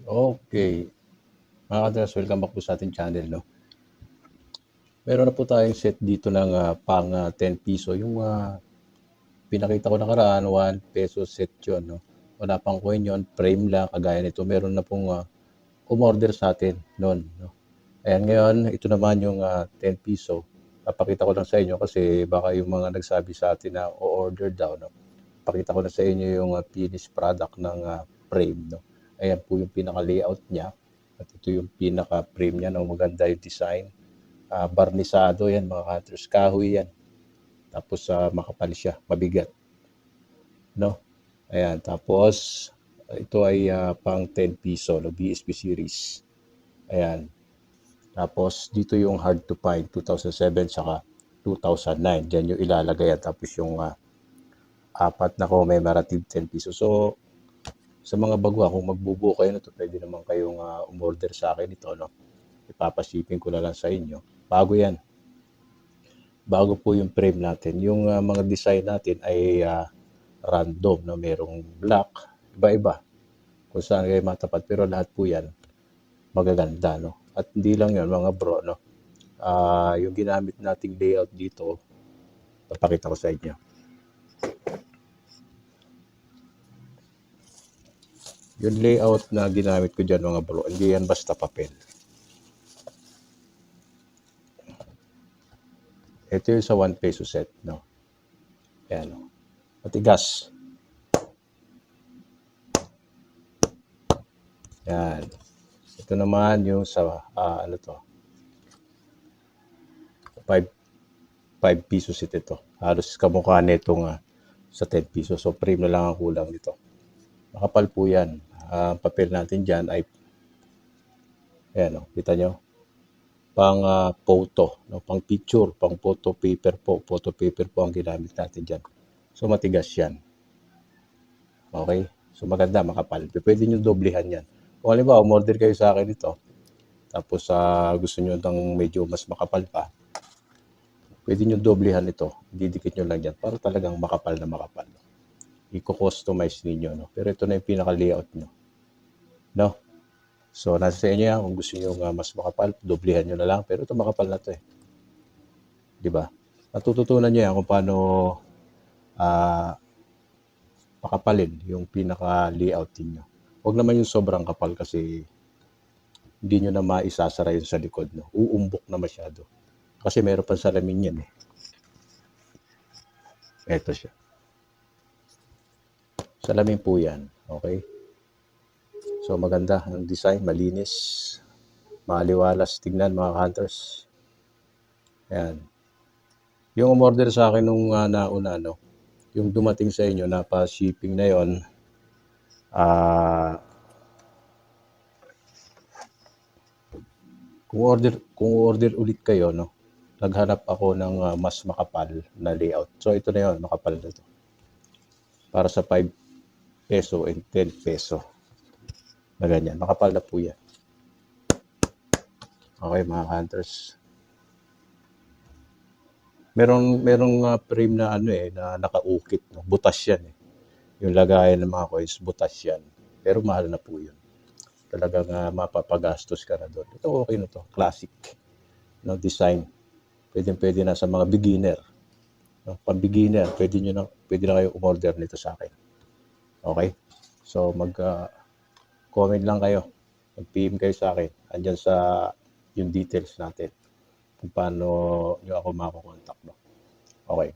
Okay. Mga kadras, welcome back po sa ating channel, no? Meron na po tayong set dito ng ah, pang ah, 10 piso. Yung ah, pinakita ko nakaraan, 1 peso set yun, no? Wala pang coin yun, frame lang, kagaya nito. Meron na pong ah, umorder sa atin noon, no? Ayan, ngayon, ito naman yung ah, 10 piso. Papakita ko lang sa inyo kasi baka yung mga nagsabi sa atin na o-order daw, no? Pakita ko na sa inyo yung ah, finished product ng ah, frame, no? Ayan po yung pinaka-layout niya. At ito yung pinaka-frame niya, no? Maganda yung design. Ah, barnisado yan, mga cutters. Kahoy yan. Tapos ah, makapal siya, mabigat. No? Ayan, tapos ito ay ah, pang 10 piso, no? BSP series. Ayan. Tapos dito yung hard to find 2007 saka 2009. Diyan yung ilalagay at tapos yung ah, apat na commemorative 10 piso. So sa mga bagwa kung magbubuo kayo nito, pwede naman kayong ah, umorder sa akin ito, no. Ipapashipping ko na lang sa inyo. Bago 'yan. Bago po yung frame natin. Yung ah, mga design natin ay ah, random, no. Merong black, iba-iba. Kung saan kayo matapat, pero lahat po 'yan magaganda, no. At hindi lang 'yon, mga bro, no. Ah, yung ginamit nating layout dito, papakita ko sa inyo. Yung layout na ginamit ko dyan mga bro, hindi yan basta papel. Ito yung sa 1 peso set, no? Ayan, no? Matigas. Yan. Ito naman yung sa, ah, ano to? 5 5 pesos ito. Halos kamukha nitong ah, sa 10 pesos. So, frame na lang ang kulang nito. Makapal po yan. Ang papel natin dyan ay, ayan o, kita nyo? Pang ah, photo, no? pang picture, pang photo paper po. Photo paper po ang ginamit natin dyan. So matigas yan. Okay? So maganda, makapal. Pwede nyo doblehan yan. Kung halimbawa, umorder kayo sa akin ito, tapos sa gusto nyo ng medyo mas makapal pa, pwede nyo doblehan ito. Didikit nyo lang yan para talagang makapal na makapal. i-customize ninyo. No? Pero ito na yung pinaka-layout nyo. No? So, nasa sa inyo yan. Kung gusto nyo nga mas makapal, doblehan nyo na lang. Pero ito makapal na to eh. Di ba? Matututunan nyo yan kung paano ah pakapalin yung pinaka-layout niyo. Huwag naman yung sobrang kapal kasi hindi nyo na maisasara yun sa likod. No? Uumbok na masyado. Kasi meron pang salamin yan eh. Ito siya. Salamin po yan. Okay? So maganda ang design, malinis, maliwalas tignan mga hunters. Ayan. Yung umorder sa akin nung uh, nauna, no, yung dumating sa inyo na pa-shipping na yon, ah kung order kung order ulit kayo, no, naghanap ako ng ah, mas makapal na layout. So ito na yon, makapal na to. Para sa 5 peso and 10 peso. Na ganyan. Makapal na po yan. Okay mga hunters. Merong merong uh, frame na ano eh na nakaukit, no? butas yan eh. Yung lagayan ng mga coins, butas yan. Pero mahal na po yun. Talagang uh, mapapagastos ka na doon. Ito okay na to, classic no design. Pwede pwede na sa mga beginner. No, pang beginner, pwede niyo na pwede na kayo umorder nito sa akin. Okay? So mag uh, comment lang kayo. Mag-PM kayo sa akin. Andiyan sa yung details natin kung paano nyo ako makakontak. No? Okay.